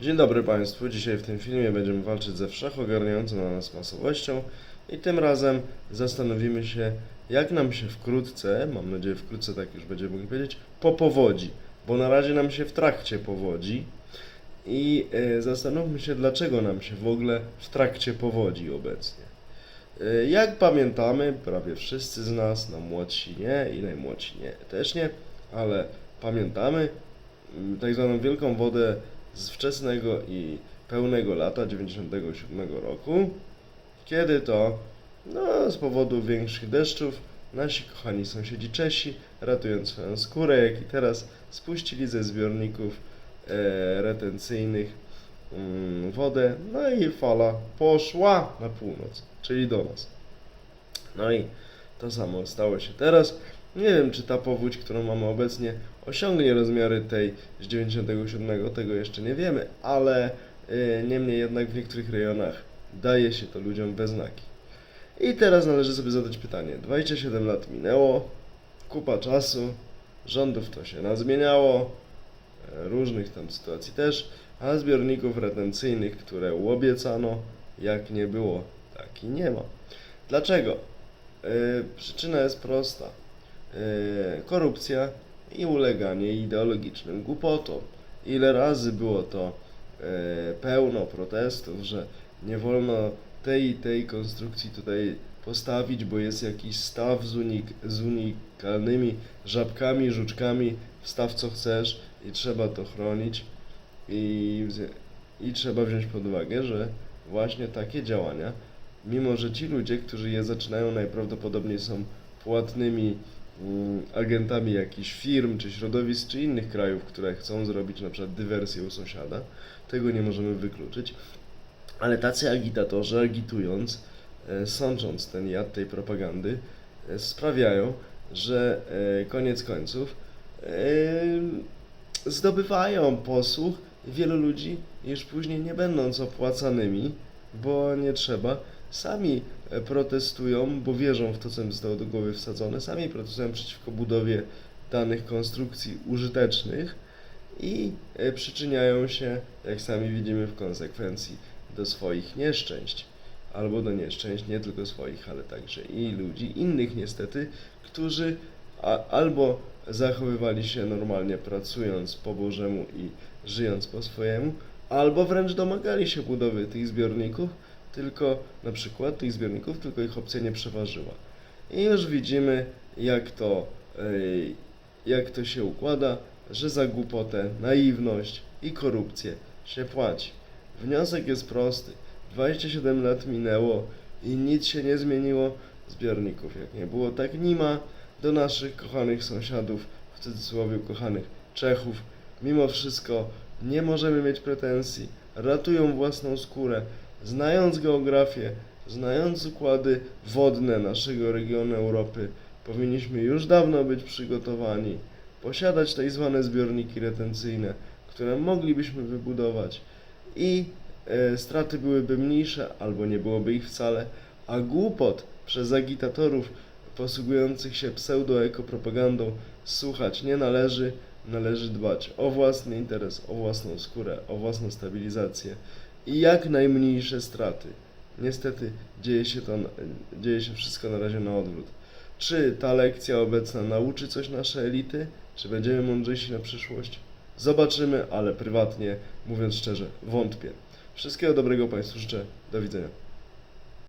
Dzień dobry Państwu. Dzisiaj w tym filmie będziemy walczyć ze wszechogarniającą na nas masowością i tym razem zastanowimy się, jak nam się wkrótce, mam nadzieję wkrótce tak już będziemy mogli powiedzieć, popowodzi, bo na razie nam się w trakcie powodzi i e, zastanówmy się, dlaczego nam się w ogóle w trakcie powodzi obecnie. E, Jak pamiętamy, prawie wszyscy z nas, no młodsi nie i najmłodsi nie, też nie, ale pamiętamy mm, tak zwaną wielką wodę z wczesnego i pełnego lata 97 roku, kiedy to no, z powodu większych deszczów nasi kochani sąsiedzi Czesi, ratując swoją skórę, jak i teraz, spuścili ze zbiorników e, retencyjnych mm, wodę, no i fala poszła na północ, czyli do nas. No i to samo stało się teraz. Nie wiem, czy ta powódź, którą mamy obecnie, osiągnie rozmiary tej z 97, tego jeszcze nie wiemy, ale y, niemniej jednak w niektórych rejonach daje się to ludziom we znaki. I teraz należy sobie zadać pytanie. 27 lat minęło, kupa czasu, rządów to się nazmieniało, różnych tam sytuacji też, a zbiorników retencyjnych, które obiecano, jak nie było, tak i nie ma. Dlaczego? Yy, przyczyna jest prosta. Yy, korupcja i uleganie ideologicznym głupotom. Ile razy było to yy, pełno protestów, że nie wolno tej i tej konstrukcji tutaj postawić, bo jest jakiś staw z, unik z unikalnymi żabkami, żuczkami, wstaw co chcesz i trzeba to chronić. I, I trzeba wziąć pod uwagę, że właśnie takie działania mimo że ci ludzie, którzy je zaczynają, najprawdopodobniej są płatnymi agentami jakichś firm, czy środowisk, czy innych krajów, które chcą zrobić na przykład dywersję u sąsiada. Tego nie możemy wykluczyć. Ale tacy agitatorzy, agitując, e, sącząc ten jad tej propagandy, e, sprawiają, że e, koniec końców zdobywają posłuch wielu ludzi, już później nie będąc opłacanymi, bo nie trzeba, sami e, protestują, bo wierzą w to, co im zostało do głowy wsadzone, sami protestują przeciwko budowie danych konstrukcji użytecznych i e, przyczyniają się, jak sami widzimy w konsekwencji, do swoich nieszczęść. Albo do nieszczęść nie tylko swoich, ale także i ludzi innych niestety, którzy a, albo zachowywali się normalnie pracując po Bożemu i żyjąc po swojemu, albo wręcz domagali się budowy tych zbiorników, tylko na przykład tych zbiorników, tylko ich opcja nie przeważyła. I już widzimy, jak to, jak to się układa, że za głupotę, naiwność i korupcję się płaci. Wniosek jest prosty. 27 lat minęło i nic się nie zmieniło. Zbiorników jak nie było, tak nie ma. Do naszych kochanych sąsiadów, w cudzysłowie kochanych Czechów, mimo wszystko nie możemy mieć pretensji. Ratują własną skórę, znając geografię, znając układy wodne naszego regionu Europy, powinniśmy już dawno być przygotowani, posiadać tak zwane zbiorniki retencyjne, które moglibyśmy wybudować. I e, straty byłyby mniejsze albo nie byłoby ich wcale, a głupot przez agitatorów posługujących się pseudo-ekopropagandą słuchać nie należy, należy dbać o własny interes, o własną skórę, o własną stabilizację i jak najmniejsze straty. Niestety dzieje się to, dzieje się wszystko na razie na odwrót. Czy ta lekcja obecna nauczy coś nasze elity? Czy będziemy mądrzejsi na przyszłość? Zobaczymy, ale prywatnie, mówiąc szczerze, wątpię. Wszystkiego dobrego Państwu życzę. Do widzenia.